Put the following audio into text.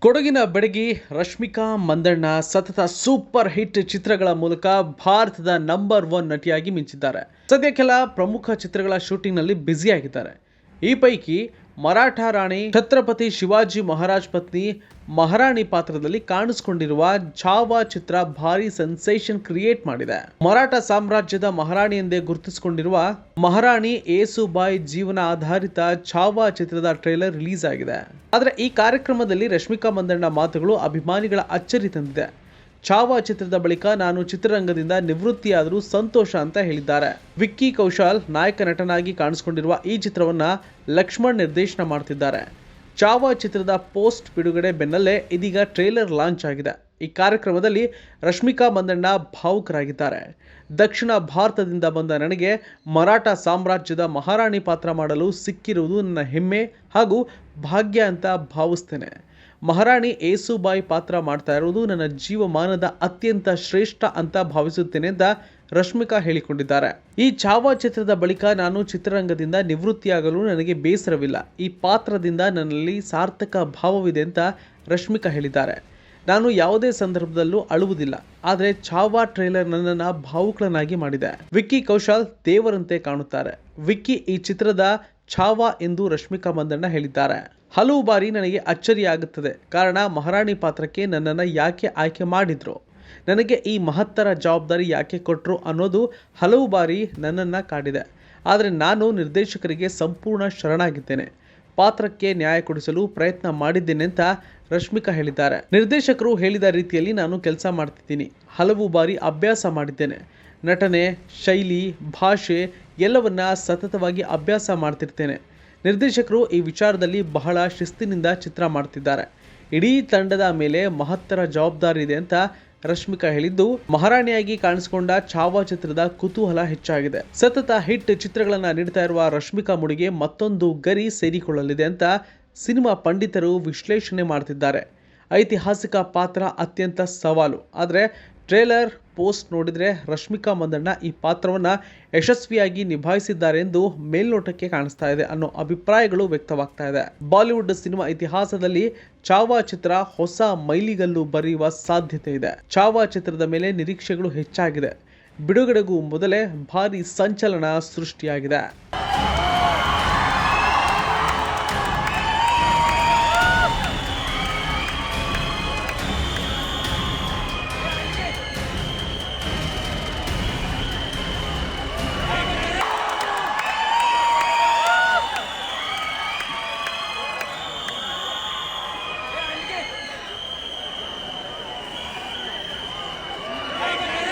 ಕೊಡಗಿನ ಬೆಡಗಿ ರಶ್ಮಿಕಾ ಮಂದಣ್ಣ ಸತತ super hit ಚಿತ್ರಗಳ ಮೂಲಕ ಭಾರತದ ನಂಬರ್ ಒನ್ ನಟಿಯಾಗಿ ಮಿಂಚಿದ್ದಾರೆ. ಸದ್ಯ ಕೆಲ ಪ್ರಮುಖ ಚಿತ್ರಗಳ ಶೂಟಿಂಗ್ನಲ್ಲಿ ಬ್ಯುಸಿ ಬ್ಯುಸಿಯಾಗಿದ್ದಾರೆ ಈ ಪೈಕಿ ಮರಾಠ ರಾಣಿ ಛತ್ರಪತಿ ಶಿವಾಜಿ ಮಹಾರಾಜ್ ಪತ್ನಿ ಮಹಾರಾಣಿ ಪಾತ್ರದಲ್ಲಿ ಕಾಣಿಸಿಕೊಂಡಿರುವ ಛಾವಾ ಚಿತ್ರ ಭಾರಿ ಸೆನ್ಸೇಷನ್ ಕ್ರಿಯೇಟ್ ಮಾಡಿದೆ. ಮರಾಠ ಸಾಮ್ರಾಜ್ಯದ ಮಹಾರಾಣಿ ಎಂದೇ ಗುರುತಿಸಿಕೊಂಡಿರುವ ಮಹಾರಾಣಿ ಏಸುಬಾಯಿ ಜೀವನ ಆಧಾರಿತ ಛಾವಾ ಚಿತ್ರದ ಟ್ರೇಲರ್ ರಿಲೀಸ್ ಆಗಿದೆ. ಆದರೆ ಈ ಕಾರ್ಯಕ್ರಮದಲ್ಲಿ ರಶ್ಮಿಕಾ ಮಂದಣ್ಣ ಮಾತುಗಳು ಅಭಿಮಾನಿಗಳ ಅಚ್ಚರಿ ತಂದಿದೆ. ಛಾವಾ ಚಿತ್ರದ ಬಳಿಕ ನಾನು ಚಿತ್ರರಂಗದಿಂದ ನಿವೃತ್ತಿಯಾದರೂ ಸಂತೋಷ ಅಂತ ಹೇಳಿದ್ದಾರೆ. ವಿಕ್ಕಿ ಕೌಶಲ್ ನಾಯಕ ನಟನಾಗಿ ಕಾಣಿಸಿಕೊಂಡಿರುವ ಈ ಚಿತ್ರವನ್ನ ಲಕ್ಷ್ಮಣ್ ನಿರ್ದೇಶನ ಮಾಡ್ತಿದ್ದಾರೆ. ಚಾವಾ ಚಿತ್ರದ ಪೋಸ್ಟ್ ಬಿಡುಗಡೆ ಬೆನ್ನಲ್ಲೇ ಇದೀಗ ಟ್ರೇಲರ್ ಲಾಂಚ್ ಆಗಿದೆ. ಈ ಕಾರ್ಯಕ್ರಮದಲ್ಲಿ ರಶ್ಮಿಕಾ ಮಂದಣ್ಣ ಭಾವುಕರಾಗಿದ್ದಾರೆ. ದಕ್ಷಿಣ ಭಾರತದಿಂದ ಬಂದ ನನಗೆ ಮರಾಠ ಸಾಮ್ರಾಜ್ಯದ ಮಹಾರಾಣಿ ಪಾತ್ರ ಮಾಡಲು ಸಿಕ್ಕಿರುವುದು ನನ್ನ ಹೆಮ್ಮೆ ಹಾಗೂ ಭಾಗ್ಯ ಅಂತ ಭಾವಿಸ್ತೇನೆ. ಮಹಾರಾಣಿ ಏಸುಬಾಯಿ ಪಾತ್ರ ಮಾಡ್ತಾ ಇರುವುದು ನನ್ನ ಜೀವಮಾನದ ಅತ್ಯಂತ ಶ್ರೇಷ್ಠ ಅಂತ ಭಾವಿಸುತ್ತೇನೆ ಅಂತ ರಶ್ಮಿಕಾ ಹೇಳಿಕೊಂಡಿದ್ದಾರೆ. ಈ ಛಾವಾ ಚಿತ್ರದ ಬಳಿಕ ನಾನು ಚಿತ್ರರಂಗದಿಂದ ನಿವೃತ್ತಿಯಾಗಲು ನನಗೆ ಬೇಸರವಿಲ್ಲ. ಈ ಪಾತ್ರದಿಂದ ನನ್ನಲ್ಲಿ ಸಾರ್ಥಕ ಭಾವವಿದೆ ಅಂತ ರಶ್ಮಿಕಾ ಹೇಳಿದ್ದಾರೆ. ನಾನು ಯಾವುದೇ ಸಂದರ್ಭದಲ್ಲೂ ಅಳುವುದಿಲ್ಲ. ಆದರೆ ಚಾವಾ ಟ್ರೇಲರ್ ನನ್ನನ್ನು ಭಾವುಕಳನ್ನಾಗಿ ಮಾಡಿದೆ. ವಿಕ್ಕಿ ಕೌಶಲ್ ದೇವರಂತೆ ಕಾಣುತ್ತಾರೆ. ವಿಕ್ಕಿ ಈ ಚಿತ್ರದ ಛಾವಾ ಎಂದು ರಶ್ಮಿಕಾ ಮಂದಣ್ಣ ಹೇಳಿದ್ದಾರೆ. ಹಲವು ಬಾರಿ ನನಗೆ ಅಚ್ಚರಿಯಾಗುತ್ತದೆ. ಕಾರಣ, ಮಹಾರಾಣಿ ಪಾತ್ರಕ್ಕೆ ನನ್ನನ್ನು ಯಾಕೆ ಆಯ್ಕೆ ಮಾಡಿದ್ರು? ನನಗೆ ಈ ಮಹತ್ತರ ಜವಾಬ್ದಾರಿ ಯಾಕೆ ಕೊಟ್ಟರು ಅನ್ನೋದು ಹಲವು ಬಾರಿ ನನ್ನನ್ನು ಕಾಡಿದೆ. ಆದರೆ ನಾನು ನಿರ್ದೇಶಕರಿಗೆ ಸಂಪೂರ್ಣ ಶರಣಾಗಿದ್ದೇನೆ. ಪಾತ್ರಕ್ಕೆ ನ್ಯಾಯ ಕೊಡಿಸಲು ಪ್ರಯತ್ನ ಮಾಡಿದ್ದೇನೆ ಅಂತ ರಶ್ಮಿಕಾ ಹೇಳಿದ್ದಾರೆ. ನಿರ್ದೇಶಕರು ಹೇಳಿದ ರೀತಿಯಲ್ಲಿ ನಾನು ಕೆಲಸ ಮಾಡ್ತಿದ್ದೀನಿ. ಹಲವು ಬಾರಿ ಅಭ್ಯಾಸ ಮಾಡಿದ್ದೇನೆ. ನಟನೆ, ಶೈಲಿ, ಭಾಷೆ ಎಲ್ಲವನ್ನ ಸತತವಾಗಿ ಅಭ್ಯಾಸ ಮಾಡ್ತಿರ್ತೇನೆ. ನಿರ್ದೇಶಕರು ಈ ವಿಚಾರದಲ್ಲಿ ಬಹಳ ಶಿಸ್ತಿನಿಂದ ಚಿತ್ರ ಮಾಡ್ತಿದ್ದಾರೆ. ಇಡೀ ತಂಡದ ಮೇಲೆ ಮಹತ್ತರ ಜವಾಬ್ದಾರಿ ಇದೆ ಅಂತ ರಶ್ಮಿಕಾ ಹೇಳಿದ್ದು, ಮಹಾರಾಣಿಯಾಗಿ ಕಾಣಿಸಿಕೊಂಡ ಛಾವಾ ಚಿತ್ರದ ಕುತೂಹಲ ಹೆಚ್ಚಾಗಿದೆ. ಸತತ ಹಿಟ್ ಚಿತ್ರಗಳನ್ನು ನೀಡ್ತಾ ಇರುವ ರಶ್ಮಿಕಾ ಮುಡಿಗೆ ಮತ್ತೊಂದು ಗರಿ ಸೇರಿಕೊಳ್ಳಲಿದೆ ಅಂತ ಸಿನಿಮಾ ಪಂಡಿತರು ವಿಶ್ಲೇಷಣೆ ಮಾಡ್ತಿದ್ದಾರೆ. ಐತಿಹಾಸಿಕ ಪಾತ್ರ ಅತ್ಯಂತ ಸವಾಲು. ಆದರೆ ಟ್ರೇಲರ್, ಪೋಸ್ಟ್ ನೋಡಿದರೆ ರಶ್ಮಿಕಾ ಮಂದಣ್ಣ ಈ ಪಾತ್ರವನ್ನು ಯಶಸ್ವಿಯಾಗಿ ನಿಭಾಯಿಸಿದ್ದಾರೆ ಎಂದು ಮೇಲ್ನೋಟಕ್ಕೆ ಕಾಣಿಸ್ತಾ ಇದೆ ಅನ್ನೋ ಅಭಿಪ್ರಾಯಗಳು ವ್ಯಕ್ತವಾಗ್ತಾ ಇದೆ. ಬಾಲಿವುಡ್ ಸಿನಿಮಾ ಇತಿಹಾಸದಲ್ಲಿ ಚಾವಾ ಚಿತ್ರ ಹೊಸ ಮೈಲಿಗಲ್ಲು ಬರೆಯುವ ಸಾಧ್ಯತೆ ಇದೆ. ಚಾವಾ ಚಿತ್ರದ ಮೇಲೆ ನಿರೀಕ್ಷೆಗಳು ಹೆಚ್ಚಾಗಿದೆ. ಬಿಡುಗಡೆಗೂ ಮೊದಲೇ ಭಾರಿ ಸಂಚಲನ ಸೃಷ್ಟಿಯಾಗಿದೆ.